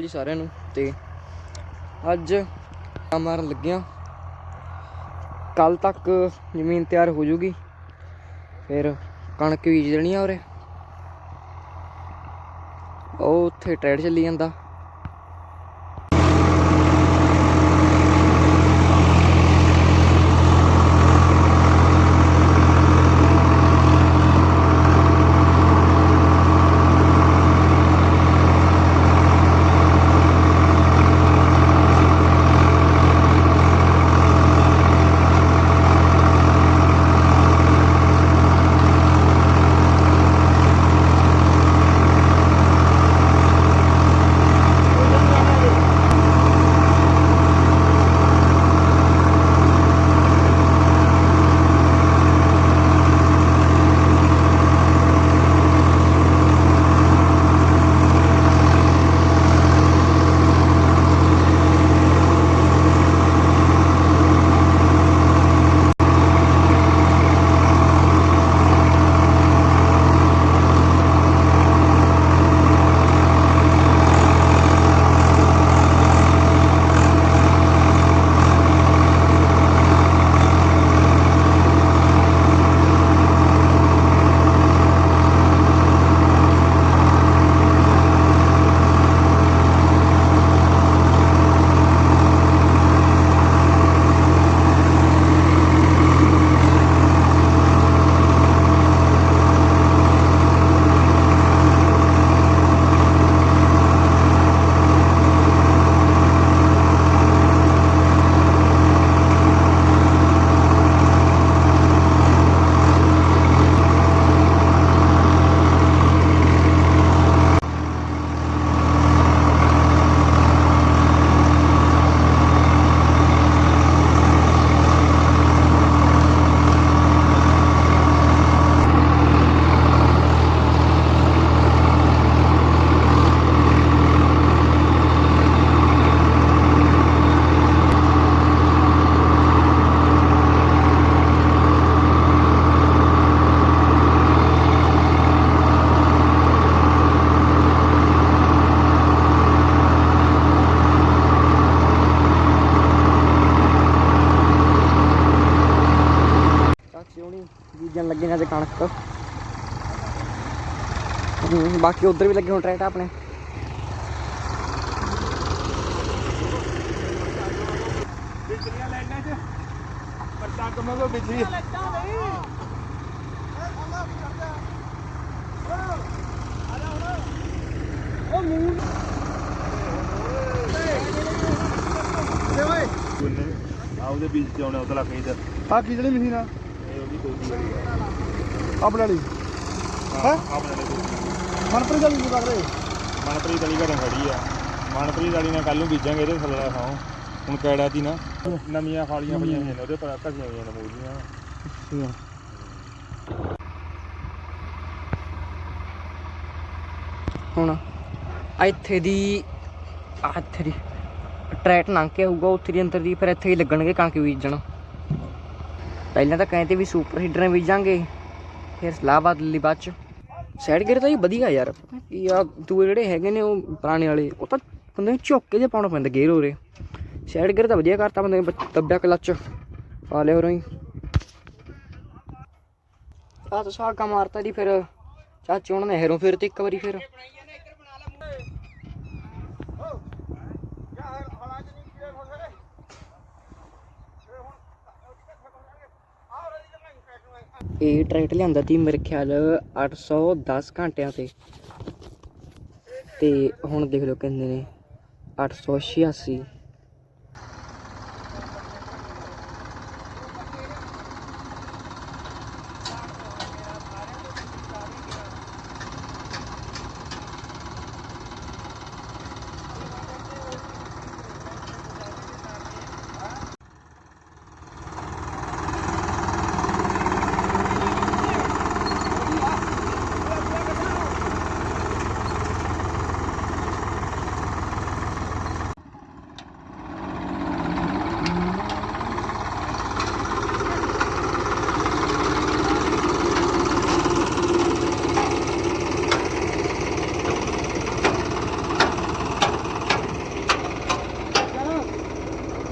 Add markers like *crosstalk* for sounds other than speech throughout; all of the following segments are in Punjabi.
ਜੀ ਸਾਰਿਆਂ ਨੂੰ ਤੇ ਅੱਜ ਮਾਰਨ ਲੱਗਿਆ ਕੱਲ ਤੱਕ ਜ਼ਮੀਨ ਤਿਆਰ ਹੋ ਜੂਗੀ। ਫਿਰ ਕਣਕ ਬੀਜ ਦੇਣੀ ਆ ਉਰੇ। ਉਹ ਉੱਥੇ ਟਰੈਡ ਚੱਲੀ ਜਾਂਦਾ। ਬਾਕੀ ਉਧਰ ਵੀ ਲੱਗੇ ਹੋਣ ਟਰੈਕਟਰ ਆਪਣੇ। ਬਿਜਲੀਆਂ ਲਾਈਨਾਂ 'ਚ ਪਰਚਾ ਕਮੋਗੇ ਬਿਜਲੀ। ਆਉਦੇ ਬੀਜ ਤੇ ਆਉਣੇ ਉਤਲਾ ਕਹੀਂ ਤੇ ਆ ਕੀ ਜਿਹੜੀ ਮਸ਼ੀਨ ਆ। ਇਹ ਉਹਦੀ ਵਾਲੀ ਆ ਆਪਣੇ ਵਾਲੀ। ਹਾਂ ਆਪਣੇ ਵਾਲੇ ਦੋਜੀ ਮਨਪ੍ਰੀਤ ਵਾਲੀ ਕਰ ਰਹੇ ਮਨਪ੍ਰੀਤ ਵਾਲੀ ਘਰੇ ਖੜੀ ਆ। ਮਨਪ੍ਰੀਤ ਵਾਲੀ ਨਾਲ ਕੱਲ ਨੂੰ ਬੀਜਾਂਗੇ ਇਹਦੇ ਥੱਲੇ ਖਾਓ ਹੁਣ ਕੈੜਾ ਦੀ ਨਾ। ਨਵੀਆਂ ਫਾਲੀਆਂ ਪਈਆਂ ਹੋਈਆਂ ਨੇ ਉਹਦੇ ਪਰ ਘਸੀਆਂ ਹੋਈਆਂ ਨੇ ਮੂਲੀਆਂ ਹੁਣ ਇੱਥੇ ਦੀ ਇੱਥੇ ਦੀ ਟਰੈਕਟ ਲੰਘ ਕੇ ਆਊਗਾ ਉੱਥੇ ਦੀ ਅੰਦਰ ਦੀ ਫਿਰ ਇੱਥੇ ਹੀ ਲੱਗਣਗੇ ਕਣਕ ਬੀਜਣ। ਪਹਿਲਾਂ ਤਾਂ ਕਹਿੰਦੇ ਵੀ ਸੁਪਰ ਹੀਡਰ ਨੇ ਬੀਜਾਂਗੇ ਫਿਰ ਸਲਾਹ ਬਦਲੀ ਬਾਅਦ ਚ। ਸਾਈਡ ਗੇਅਰ ਤਾਂ ਇਹ ਵਧੀਆ ਯਾਰ। ਇਹ ਆ ਦੂਏ ਜਿਹੜੇ ਹੈਗੇ ਨੇ ਉਹ ਪੁਰਾਣੇ ਵਾਲੇ, ਉਹ ਤਾਂ ਬੰਦੇ ਨੂੰ ਝੁੱਕ ਕੇ ਜੇ ਪਾਉਣਾ ਪੈਂਦਾ ਗੇਅਰ ਹੋਰੇ ਸਾਈਡ ਗੇਅਰ ਤਾਂ ਵਧੀਆ ਕਰਤਾ ਬੰਦੇ ਨੇ ਦੱਬਿਆ ਕਲੱਚ ਪਾ ਲਿਆ ਹੋਰਾਂ ਹੀ। ਆ ਤਾਂ ਸਾਗਾ ਮਾਰਤਾ ਦੀ ਫਿਰ। ਚਾਚੇ ਉਹਨਾਂ ਨੇ ਹੈਰੋਂ ਫਿਰ ਤੇ ਇੱਕ ਵਾਰੀ ਫਿਰ। ਇਹ ਟਰੈਕਟਰ ਲਿਆਂਦਾ ਸੀ ਮੇਰੇ ਖਿਆਲ 810 ਘੰਟਿਆਂ ਤੇ। ਤੇ ਹੁਣ ਦੇਖ ਲਓ ਕਿੰਨੇ ਨੇ 886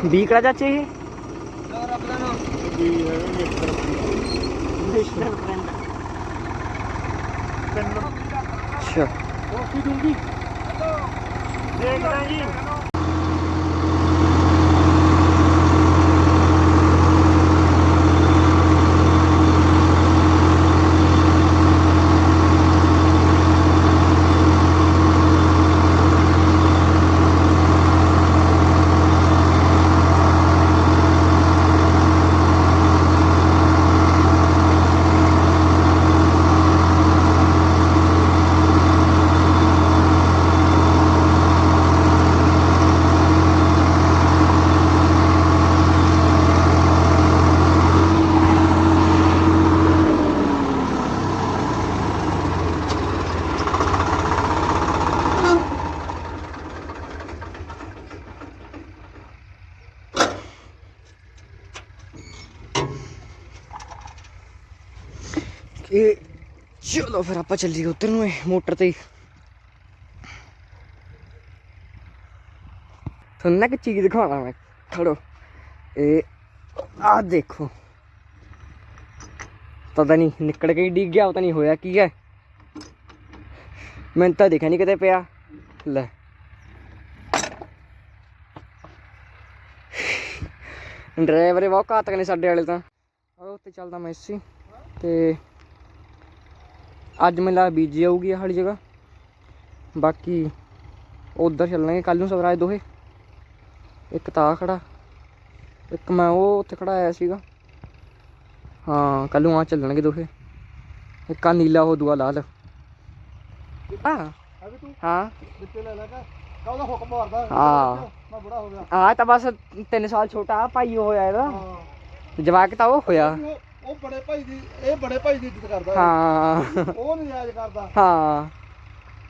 ਵੀਕੜਾ ਚਾਚੇ ਇਹ ਵੀ ਹੈਗਾ ਮਿੱਤਰ ਅੱਛਾ ਕੋਫੀ ਦੂੰਗੀ ਦੇਖਦਾ ਜੀ ਇਹ ਚਲੋ ਫਿਰ ਆਪਾਂ ਚੱਲੀਏ ਉੱਧਰ ਨੂੰ ਮੋਟਰ ਤੇ ਤੁਹਾਨੂੰ ਨਾ ਇੱਕ ਚੀਜ਼ ਦਿਖਾਉਣਾ ਮੈਂ। ਖੜੋ। ਇਹ ਆਹ ਦੇਖੋ। ਪਤਾ ਨਹੀਂ ਨਿਕਲ ਕੇ ਡਿੱਗ ਗਿਆ, ਪਤਾ ਨਹੀਂ ਹੋਇਆ ਕੀ ਹੈ। ਮੈਨੂੰ ਤਾਂ ਦੇਖਿਆ ਨਹੀਂ ਕਿਤੇ ਪਿਆ। ਲੈ। ਡਰਾਈਵਰ ਬਹੁਤ ਘਾਤਕ ਨੇ ਸਾਡੇ ਵਾਲੇ ਤਾਂ। ਉਹ ਉੱਤੇ ਚੱਲਦਾ ਮੈਂ ਇਸੇ। ਤੇ ਅੱਜ ਮੈਨੂੰ ਲੱਗਦਾ ਬੀਜੀ ਆਊਗੀ ਆਹ ਵਾਲੀ ਜਗ੍ਹਾ। ਬਾਕੀ ਉਧਰ ਚੱਲਾਂਗੇ ਕੱਲ ਨੂੰ ਸਵਰਾਜ ਦੋਹੇ। ਇੱਕ ਤਾਂ ਖੜਾ, ਇੱਕ ਮੈਂ ਉਹ ਉੱਥੇ ਖੜਾ ਆਇਆ ਸੀਗਾ। ਹਾਂ ਕੱਲ ਨੂੰ ਆ ਚੱਲਣਗੇ ਦੋਹੇ। ਇੱਕ ਆ ਨੀਲਾ, ਉਹ ਦੂਆ ਲਾਲ। ਆ। ਹਾਂ। ਹਾਂ। ਆ ਤਾਂ ਬਸ 3 ਸਾਲ ਛੋਟਾ ਭਾਈ ਉਹ ਹੋਇਆ ਇਹਦਾ। ਜਵਾਕ ਤਾਂ ਉਹ ਹੋਇਆ। ਉਹ- ਬੜੇ ਭਾਈ ਦੀ ਇਹ ਬੜੇ ਭਾਈ ਦੀ ਇੱਜ਼ਤ ਕਰਦਾ ਹਾਂ। ਉਹ ਨਜਾਇਜ਼ ਕਰਦਾ। ਹਾਂ।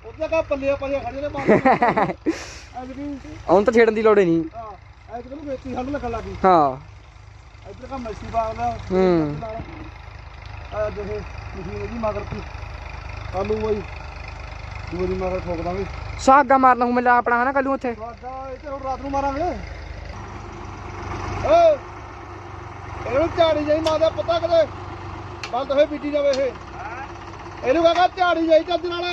ਉਹਦਾ ਕਾ ਪੱਲੇ ਪੱਲੇ ਖੜੇ ਨੇ ਬਾਹਰ *laughs* ਉਹਨੂੰ ਤਾਂ ਛੇੜਨ ਦੀ ਲੋੜ ਹੀ ਨਹੀਂ। ਹਾਂ ਐਤਕੀ ਨੂੰ ਵੇਚੀ ਸਾਨੂੰ ਲੱਗਣ ਲੱਗੀ ਹਾਂ। ਇੱਧਰ ਕਾ ਮੈਸੀ ਬਾਗ ਦਾ ਹੂੰ। ਆ ਦੇਖੇ ਮਸ਼ੀਨ ਇਹਦੀ ਮਗਰ ਤੀ ਆਲੂ ਬਈ ਦੂਏ ਦੀ ਮਗਰ ਠੋਕ ਦਾਂਗੇ। ਸਾਗਾ ਮਾਰਨਾ ਹੂੰ ਮੇਲਾ ਆਪਣਾ ਹਨਾ ਕੱਲ ਨੂੰ ਉੱਥੇ। ਤੁਹਾਡਾ ਇਹ ਤੇ ਹੁਣ ਰਾਤ ਨੂੰ ਮਾਰਾਂਗੇ। ਓ ਇਹਨੂੰ ਝਾੜੀ ਜਾਈ ਮਾਦਾ ਪਤਾ ਕਦੇ। ਬੰਦ ਹੋਏ ਬੀਜੀ ਜਾਵੇ ਇਹ। ਇਹਨੂੰ ਕਹਗਾ ਝਾੜੀ ਜਾਈ ਚੱਜ ਨਾਲ।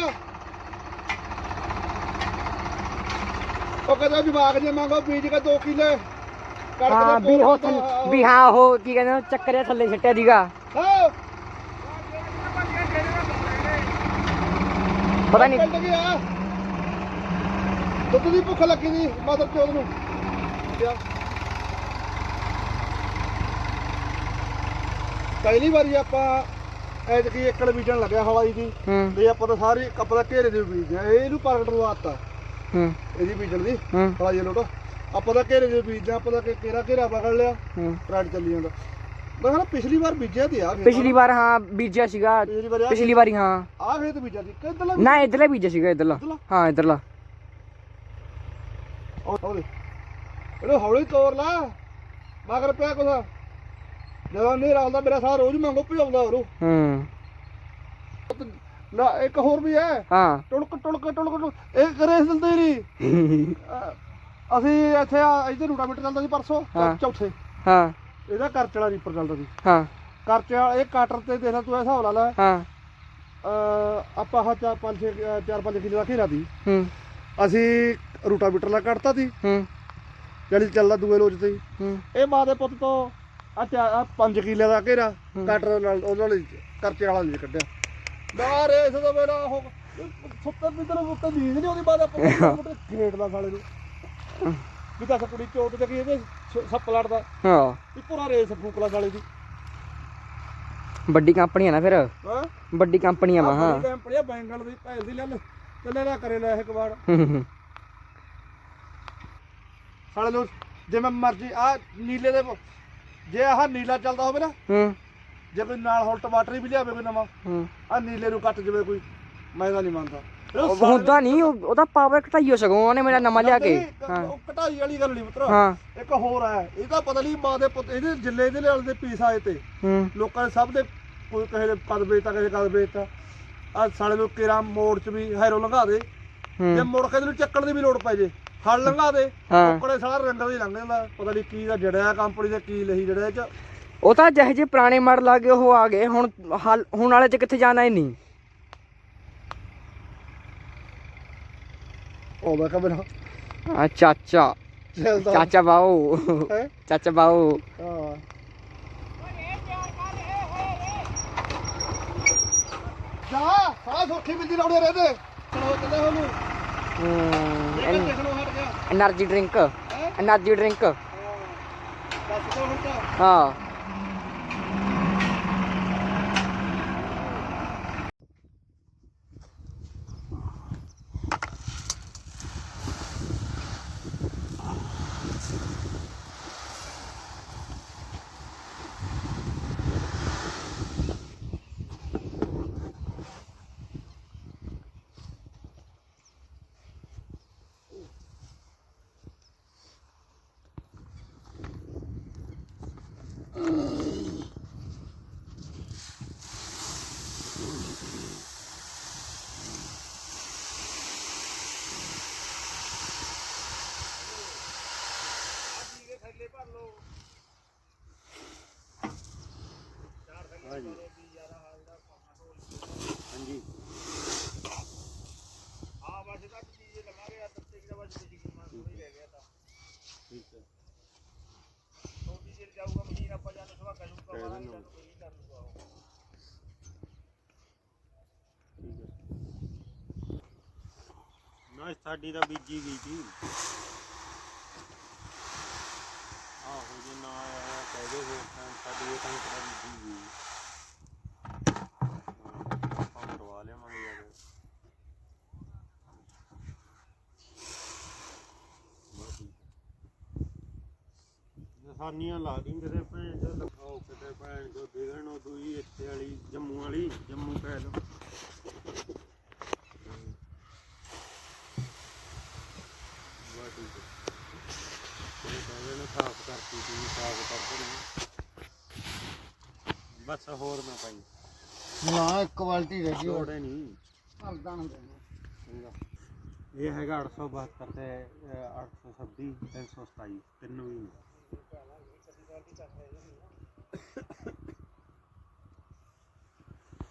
ਉਹ ਕਹਿੰਦਾ ਜਵਾਕ ਜੇ ਮੰਗੋ ਬੀਜ ਕੇ 2 ਕਿਲੇ। ਹਾਂ ਵੀ ਉਹ ਥੱਲੇ- ਵੀ ਹਾਂ ਉਹ ਕੀ ਕਹਿੰਦੇ ਚੱਕਰਿਆ ਥੱਲੇ ਛੱਟਿਆ ਦੀਗਾ। ਹਾਂ। ਪਤਾ ਨਹੀਂ ਪਿੰਡ ਗਿਆ। ਦੁੱਧ ਦੀ ਭੁੱਖ ਲੱਗੀ ਦੀ ਮਾਦਰ ਚੋਦ ਨੂੰ। ਪਹਿਲੀ ਵਾਰੀ ਆਪਾਂ ਐਤਕੀ ਏਕੜ ਬੀਜਣ ਲੱਗਿਆ ਹਵਾਈ ਦੀ। ਹੂੰ। ਤੇ ਆਪਾਂ ਤਾਂ ਸਾਰੀ ਕੱਪ ਦਾ ਘੇਰੇ ਦੇ ਬੀਜ ਆ ਇਹ ਇਹਨੂੰ ਪ੍ਰਗਟ ਨੂੰ ਆਤਾ ਹੂੰ। ਇਹਦੀ ਬੀਜਣ ਦੀ। ਹੂੰ। ਹਵਾਈ ਲੋਟ। ਆਪਾਂ ਤਾਂ ਘੇਰੇ ਦੇ ਬੀਜ ਆ ਆਪਾਂ ਤਾਂ ਕਿ- ਕਿਹੜਾ ਘੇਰਾ ਪਕੜ ਲਿਆ। ਹੂੰ। ਟਰੈਕ ਚੱਲੀ ਜਾਂਦਾ। ਮੈਂ ਕਿਹਾ ਪਿਛਲੀ ਵਾਰ ਬੀਜਿਆ ਤੇ ਆ ਖੇਤ। ਪਿਛਲੀ ਵਾਰ ਹਾਂ ਬੀਜਿਆ ਸੀਗਾ। ਪਿਛਲੀ ਵਾਰ ਪਿਛਲੀ ਵਾਰੀ ਹਾਂ। ਆ ਖੇਤ ਬੀਜਿਆ ਸੀ। ਕਿੱਧਰਲਾ ਨਾ ਇਧਰਲਾ ਬੀਜਿਆ ਸੀਗਾ ਇਧਰਲਾ। ਇੱਧਰਲਾ? ਹਾਂ ਇਧਰਲਾ। ਉਹ ਦੇ ਇਹਨੂੰ ਹੌਲੀ ਤੋਰ ਲਾ। ਮਗਰ ਪਿਆ ਕੁਛ। ਜਦੋਂ ਨਹੀਂ ਰਲਦਾ ਮੇਰਾ ਸਾਹ ਰੋਜ਼ ਮੰਗੋ ਭਜਾਉਂਦਾ ਉਹਨੂੰ ਹੂੰ। ਨਾ ਇੱਕ ਹੋਰ ਵੀ ਹੈ। ਹਾਂ। ਟੁਲਕ ਟੁਲਕ ਟੁਲਕ ਟੁਲਕ। ਇਹ ਕਰੇ ਦਿੰਦੇ ਨਹੀਂ। *laughs* ਅਸੀਂ ਇੱਥੇ ਆ ਇੱਥੇ ਰੂਟਾਮੀਟਰ ਚੱਲਦਾ ਸੀ ਪਰਸੋਂ ਹਾਂ। ਚੌਥੇ। ਹਾਂ। ਇਹਦਾ ਕਰਚਲਾ ਰੀਪਰ ਚੱਲਦਾ ਸੀ। ਹਾਂ। ਕਰਚਲਾ ਇਹ ਕਾਟਰ ਤੇ ਦੇਖ ਲੈ ਤੂੰ ਇਹ ਹਿਸਾਬ ਲਾ ਲੈ। ਹਾਂ। ਅਹ ਆਪਾਂ ਆਹ ਚਾਰ ਪੰਜ ਛੇ ਅਹ ਚਾਰ ਪੰਜ ਕਿਲੋ ਦਾ ਘੇਰਾ ਦੀ ਹੂੰ। ਅਸੀਂ ਰੂਟਾਮੀਟਰ ਲਾ ਕੱਢਤਾ ਸੀ। ਹੂੰ। ਜਿਹੜੀ ਚੱਲਦਾ ਦੂਏ ਲੋਚ ਤੇ। ਹੀ। ਹੂੰ। ਇਹ ਮਾਂ ਦੇ ਪੁੱਤ ਤੋਂ ਆ ਆ 5 ਕਿੱਲੇ ਦਾ ਘੇਰਾ। ਕਟਰ ਨਾਲ ਉਹਨਾਂ ਨੇ ਕਰਚੇ ਵਾਲਾ ਨਹੀਂ ਕੱਢਿਆ। ਨਾ ਰੇਸ ਦਾ ਮੇਰਾ ਉਹ ਸੁੱਤੇ ਪਿੱਤਰ ਉੱਤੇ ਨੀਂਦ ਨਹੀਂ ਉਹਦੀ ਬਾਅਦ ਆਪਾਂ *laughs* ਖੇਡ ਦਾ ਸਾਲੇ ਨੂੰ। ਵੀ ਦੱਸ ਕੁੜੀ ਚੋਟ ਤੇ ਕੀ ਇਹਦੇ ਸੱਪ ਲੜਦਾ। ਹਾਂ। ਵੀ ਪੂਰਾ ਰੇਸ ਫੂਕਲਾ ਸਾਲੇ ਦੀ। ਵੱਡੀ ਕੰਪਨੀ ਆ ਨਾ ਫਿਰ। ਹਾਂ? ਵੱਡੀ ਕੰਪਨੀ ਆ ਵਾ ਹਾਂ। ਕੰਪਨੀ ਬੈਂਗਲ ਦੀ ਭੈਲ ਦੀ ਲੈ ਲੈ ਚੱਲੇ ਨਾ ਕਰੇ ਲੈ ਇੱਕ ਵਾਰ ਹੂੰ, ਹੂੰ, ਸਾਲੇ ਨੂੰ ਜਿਵੇਂ ਮਰਜ਼ੀ ਆ ਨੀਲੇ ਦੇ ਜੇ ਆਹ ਨੀਲਾ ਚੱਲਦਾ ਹੋਵੇ ਨਾ ਹੂੰ। ਜੇ ਕੋਈ ਨਾਲ ਹੁਣ ਟਮਾਟਰ ਵੀ ਲਿਆਵੇ ਕੋਈ ਨਵਾਂ ਹੂੰ। ਆ ਨੀਲੇ ਨੂੰ ਕੱਟ ਜਵੇ ਕੋਈ ਮੈਂ ਤਾਂ ਨਹੀਂ ਮੰਨਦਾ। ਉਹ ਹੁੰਦਾ ਨਹੀਂ ਉਹ- ਉਹਦਾ ਪਾਵਰ ਘਟਾਈਓ ਸਗੋਂ ਉਹਨੇ ਮੇਰਾ ਨਵਾਂ ਲਿਆ ਕੇ। ਹਾਂ। ਉਹ ਕਟਾਈ ਵਾਲੀ ਗੱਲ ਨਹੀਂ ਪੁੱਤਰ। ਹਾਂ। ਇੱਕ ਹੋਰ ਹੈ ਇਹਦਾ ਪਤਾ ਨਹੀਂ ਮਾਂ ਦੇ ਪੁੱਤ ਇਹਦੇ ਜਿੱਲੇ ਇਹਦੇ ਨਾਲ ਦੇ ਪੀਸ ਆਏ ਤੇ। ਹੂੰ। ਲੋਕਾਂ ਦੇ ਸਭ ਦੇ ਕੋਈ ਕਿਸੇ ਦੇ ਕਦ ਵੇਚਤਾ ਕਿਸੇ ਕਦ ਵੇਚਤਾ। ਆ ਸਾਲੇ ਨੂੰ ਕੇਰਾ ਮੋੜ ਚ ਵੀ ਹੈਰੋ ਲੰਘਾ ਦੇ। ਜੇ ਹੂੰ ਮੁੜ ਕੇ ਚੱਕਣ ਦੀ ਵੀ ਲੋੜ ਪੈ ਜੇ ਹਲ ਲੰਘਾ ਦੇ ਹਾਂ। ਕੋਕੜੇ ਸਾਰਾ ਰੰਡਰ ਹੀ ਲੰਘ ਜਾਂਦਾ। ਪਤਾ ਨਹੀਂ ਕੀ ਦਾ ਜੜਿਆ ਕੰਪਨੀ ਦੇ ਕੀ ਲਈ ਜੜਿਆ ਚ। ਉਹ ਤਾਂ ਜਿਹੇ ਜਿਹੇ ਪੁਰਾਣੇ ਮਾਡਲ ਆ ਗਏ ਉਹ ਆ ਗਏ। ਹੁਣ ਹਾਲ- ਹੁਣ ਵਾਲੇ ਚ ਕਿੱਥੇ ਜਾਣਾ ਹੀ ਨਹੀਂ। ਆਉਂਦਾ ਕਮਰਾ ਆ ਚਾਚਾ। ਚੱਲਦਾ ਚਾਚਾ ਬਾਓ ਹੈ? ਚਾਚਾ ਬਾਓ ਹਾਂ। ਜਾ ਸਾਹ ਸੋਖੀ ਬਿੰਦੀ ਲਾਉਣੇ ਰਹਦੇ। ਚਲੋ ਚੱਲੇ ਉਹਨੂੰ ਇਹ ਦੇਖਣੋਂ ਐਨਰਜੀ ਡਰਿੰਕ ਐਨਰਜੀ ਡਰਿੰਕ ਹਾਂ। ਨਾ ਸਾਡੀ ਤਾਂ ਬੀਜੀ ਗਈ ਸੀ ਆਹੋ ਜੇ ਨਾ ਆਇਆ, ਕਹਿ ਦੇ ਹੋਰ ਤਾਂ ਸਾਡੀ ਇਹ ਤਾਂ ਤਾਂ ਬੀਜੀ ਗਈ ਆਪਾਂ ਕਰਵਾ ਲਿਆਵਾਂਗੇ ਯਾਰ ਨਿਸ਼ਾਨੀਆਂ ਲਾ ਦੀ ਕਿਤੇ ਭੈਣ ਚੋ ਲਖਾਓ ਕਿਤੇ ਭੈਣ ਚੋ ਦਿਖਣ ਉਹ ਦੂਈ ਇੱਥੇ ਵਾਲੀ, ਜੰਮੂ ਵਾਲੀ, ਜੰਮੂ ਕਹਿ ਲਓ ਬਸ ਠੀਕ ਹੈ ਇਹ ਕਹਿੰਦੇ ਨੇ ਸਾਫ਼ ਕਰਤੀ ਸੀ ਸਾਫ਼ ਕਰ ਦੇਣੀ ਬਸ ਹੋਰ ਨਾ ਪਾਈ ਨਾ ਇੱਕ ਕੁਆਲਿਟੀ ਰਹਿ ਗਈ ਲੋੜੇ ਨਹੀਂ ਹਲਦਾ ਨਾ ਚੰਗਾ। ਇਹ ਹੈਗਾ 872 ਤੇ ਅਹ, 826 327 ਤਿੰਨੋਂ ਹੀ ਨੇ।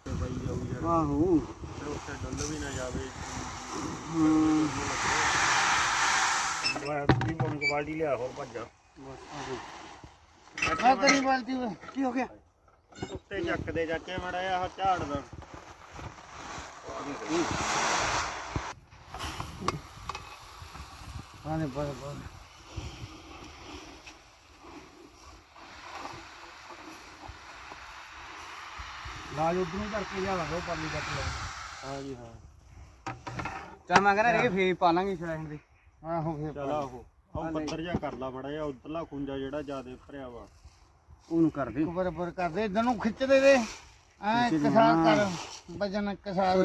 ਤੇ ਬਾਈ ਜਾਊ ਯਾਰ ਆਹੋ। ਤੇ ਉੱਥੇ ਡੁੱਲ ਵੀ ਨਾ ਜਾਵੇ। ਹੂੰ। ਮੈਂ ਵੀ ਮਨ ਕੁਆਲਿਟੀ ਲਿਆ ਹੋਰ ਭੱਜਾ ਆ ਤੇਰੀ ਬਾਲਟੀ ਕੀ ਹੋ ਗਿਆ? ਉੱਤੇ ਚੱਕ ਦੇ ਚਾਚੇ ਮੜਾ ਆਹ ਝਾੜ ਦਾ। ਹਾਂ ਨੇ ਬਸ ਬਸ। ਲਾਜ ਉਧਰ ਨੂੰ ਕਰਕੇ ਲਿਆਵਾਂਗੇ ਉਹ ਪਾਣੀ ਕੱਟ ਲੈ। ਹਾਂ ਜੀ ਹਾਂ। ਚਾ ਮੈਂ ਕਹਿੰਦਾ ਰੇ ਫੇਰ ਪਾ ਲਾਂਗੇ ਸ਼ਰਾਇਣ ਦੇ। ਆਹੋ ਫੇਰ ਚਲ ਆਹੋ। ਉਹ ਪੱਤਰ ਜਾ ਕਰ ਲਾ ਮੜਾ ਆ ਉਧਰਲਾ ਖੁੰਜਾ ਜਿਹੜਾ ਜਿਆਦੇ ਭਰਿਆ ਵਾ। ਉਹਨੂੰ ਕਰ ਦੇ। ਬਰਾਬਰ ਕਰਦੇ ਇਧਰ ਨੂੰ ਖਿੱਚ ਦੇ ਦੇ। ਐ ਕਸਾਰ ਕਰ ਵਜਨ ਕਸਾਰ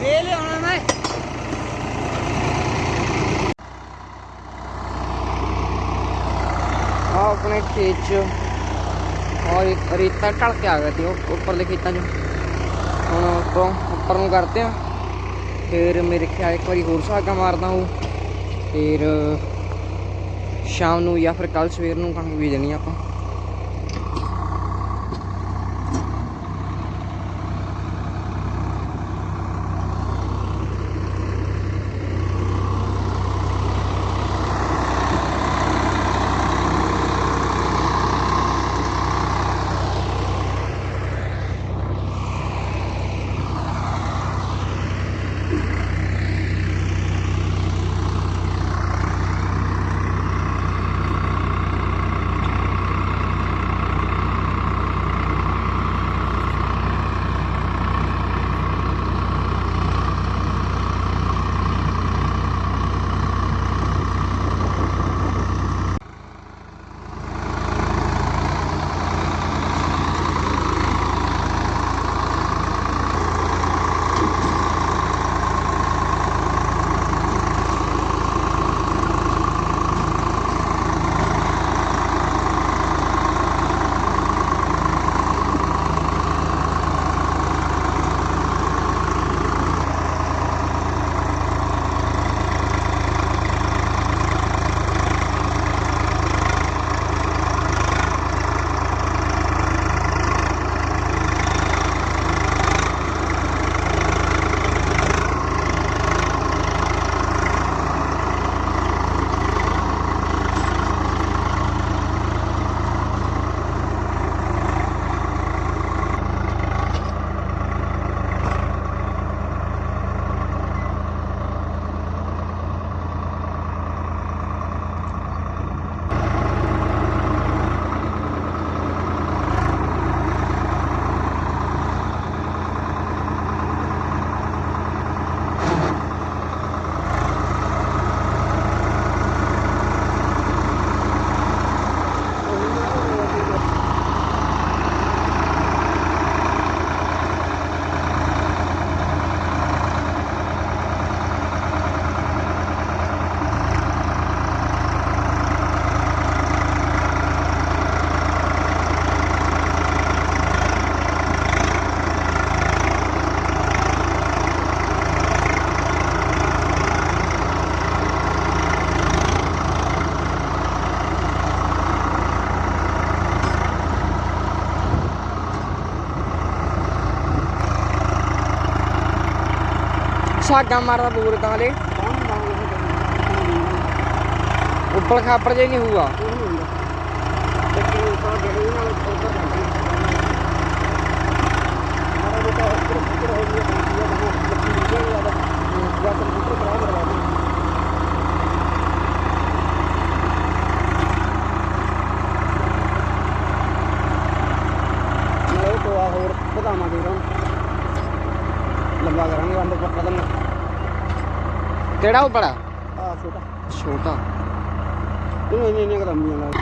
ਰੇ ਲਿਆਉਣਾ ਮੈਂ ਆ ਆਪਣੇ ਖੇਤ ਚ ਔਰ ਇੱਕ ਢਲ ਕੇ ਆ ਗਿਆ ਤੇ ਉਹ ਉੱਪਰਲੇ ਖੇਤਾਂ 'ਚ। ਹੁਣ ਉੱਪਰੋਂ, ਉੱਪਰ ਨੂੰ ਕਰਦੇ ਆ ਫਿਰ ਮੇਰੇ ਖਿਆਲ ਇੱਕ ਵਾਰੀ ਹੋਰ ਸਾਗਾ ਮਾਰਦਾ ਹੂੰ ਫਿਰ ਸ਼ਾਮ ਨੂੰ ਜਾਂ ਫਿਰ ਕੱਲ ਸਵੇਰ ਨੂੰ ਕਣਕ ਬੀਜਣੀ ਆਪਾਂ। ਆਗਾ ਮਾਰਦਾ ਬੂਰ ਹਲੇ ਉੱਪਰ ਖਾਪੜ ਜੇ ਨਹੀਂ ਹੋਊਗਾ ਹੋਰ ਵਧਾਵਾਂਗੇ ਉਹਨਾਂ ਲੰਬਾ ਕਰਾਂਗੇ ਅੰਦਰ ਪੱਕਾ ਤਾਂ ਕਿਹੜਾ ਉਹ ਬੜਾ ਆ ਛੋਟਾ ਛੋਟਾ ਇਹ ਇੰਨੇ ਇੰਨੇ ਕਰਾਂਗੀਆਂ ਨਾਲ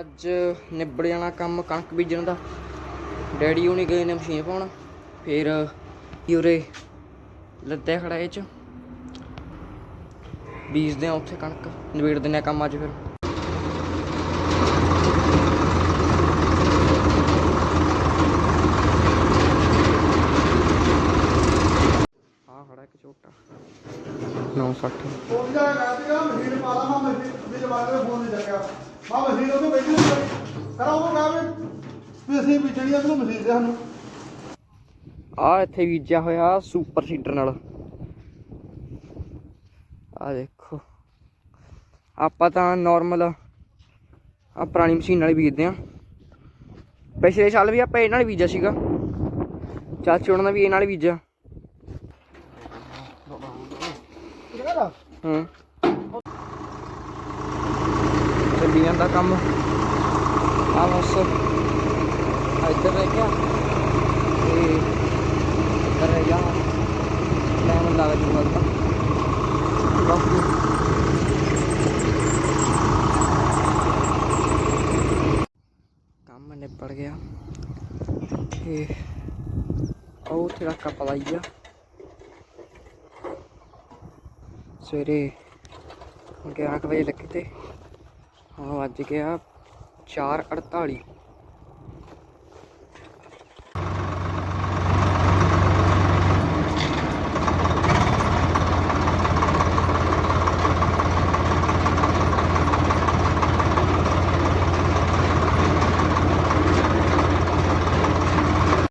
ਅੱਜ ਨਿਬੜ ਜਾਣਾ ਕੰਮ ਕਣਕ ਬੀਜਣ ਦਾ। ਡੈਡੀ ਹੁਣੀ ਗਏ ਨੇ ਮਸ਼ੀਨ ਪਾਉਣ। ਫਿਰ ਯੂਰੇ ਲੱਦਿਆ ਖੜਾ ਇਹ ਚ। ਬੀਜਦੇ ਆ ਉੱਥੇ ਕਣਕ, ਨਿਬੇੜ ਦਿੰਦੇ ਆ ਕੰਮ ਅੱਜ ਫਿਰ। ਆ ਖੜਾ ਇੱਕ ਛੋਟਾ। 960 ਫੋਨ ਜਾ ਰਿਹਾ ਮਸ਼ੀਨ ਪਾ ਲਾ, ਮੈਂ ਮਸ਼ੀਨ ਦੇ ਜਮਾਨੇ ਦਾ ਫੋਨ ਨਹੀਂ ਚੱਕਿਆ। ਮੈਂ ਮਸ਼ੀਨ ਉਹਨੂੰ ਬੈਠੀ ਸੀ ਕਰਾਂ ਉਹ ਕਹਾਂ ਵੀ ਅਸੀਂ ਵਿਚੜੀ ਆ ਤੈਨੂੰ ਮਸ਼ੀਨ ਦੇ ਸਾਨੂੰ। ਆ ਇੱਥੇ ਬੀਜਿਆ ਹੋਇਆ ਸੁਪਰ ਸੀਡਰ ਨਾਲ। ਆ ਦੇਖੋ। ਆਪਾਂ ਤਾਂ ਨਾਰਮਲ ਆ ਪੁਰਾਣੀ ਮਸ਼ੀਨ ਨਾਲ ਹੀ ਬੀਜਦੇ ਆ। ਪਿਛਲੇ ਸਾਲ ਵੀ ਆਪਾਂ ਇਹ ਨਾਲ ਬੀਜਿਆ ਸੀਗਾ। ਚਾਚੀ ਉਹਨਾਂ ਦਾ ਵੀ ਇਹ ਨਾਲ ਬੀਜਿਆ। ਹੂੰ। ਚੱਲੀ ਜਾਂਦਾ ਕੰਮ। ਆ ਬਸ ਇੱਧਰ ਰਹਿ ਤੇ ਇੱਧਰ ਰਹਿ ਗਿਆ ਟਾਈਮ ਲੱਗ ਜੂਗਾ ਤਾਂ ਕੰਮ ਨਿਬੜ ਗਿਆ ਤੇ ਉਹ ਉੱਥੇ ਦਾ ਕੱਪ ਆ ਸਵੇਰੇ 11 ਕੁ ਵਜੇ ਲੱਗੇ ਤੇ ਹੁਣ ਵੱਜ ਗਿਆ 4:48